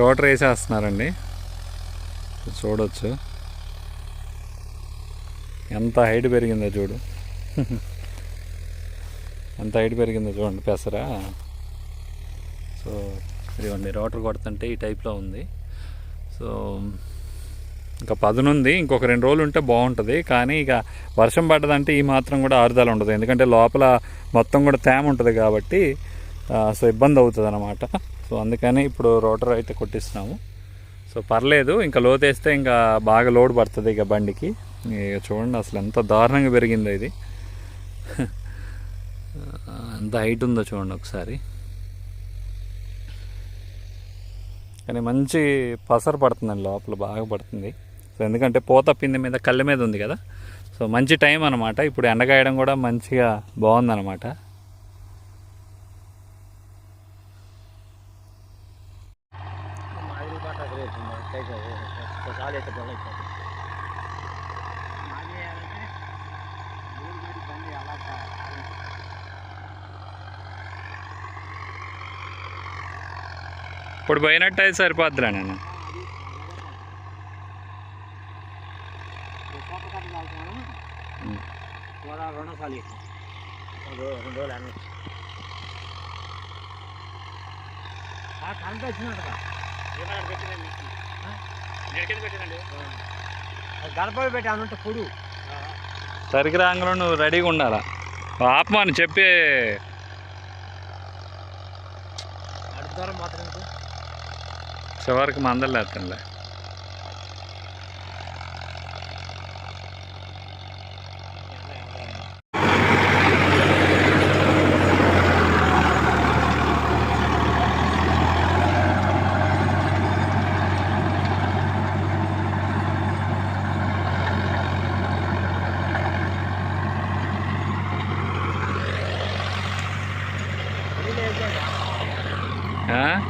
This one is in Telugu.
రోటర్ వేసేస్తున్నారండి. చూడవచ్చు ఎంత హైట్ పెరిగిందో చూడు. ఎంత హైట్ పెరిగిందో చూడండి పెసరా. సో ఇదిగోండి రోటర్ కొడుతుంటే ఈ టైప్లో ఉంది. సో ఇంకా పదునుంది ఇంకొక రెండు రోజులు ఉంటే బాగుంటుంది. కానీ ఇక వర్షం పడ్డదంటే ఈ మాత్రం కూడా ఆరుదల ఉండదు. ఎందుకంటే లోపల మొత్తం కూడా తేమ ఉంటుంది కాబట్టి సో ఇబ్బంది అవుతుంది అన్నమాట సో అందుకని ఇప్పుడు రోటర్ అయితే కొట్టిస్తున్నాము. సో పర్లేదు ఇంకా లోతేస్తే ఇంకా బాగా లోడ్ పడుతుంది ఇక బండికి. ఇక చూడండి అసలు ఎంత దారుణంగా పెరిగిందో ఇది. ఎంత హైట్ ఉందో చూడండి ఒకసారి. కానీ మంచి పసరు పడుతుందండి లోపల బాగా పడుతుంది. సో ఎందుకంటే పూత పిండి మీద కళ్ళ మీద ఉంది కదా. సో మంచి టైం అనమాట ఇప్పుడు ఎండగాయడం కూడా మంచిగా బాగుందన్నమాట. गाडी ఇప్పుడు పోయినట్టు సరిపోద్దురా నేను రెండు రోజులు గడపలు పెట్టి అనుంటే పొడు. సరికి రాంగలో నువ్వు రెడీగా ఉండాలా? ఆపమని చెప్పి? చివరికి మందలేస్తానులే 啊？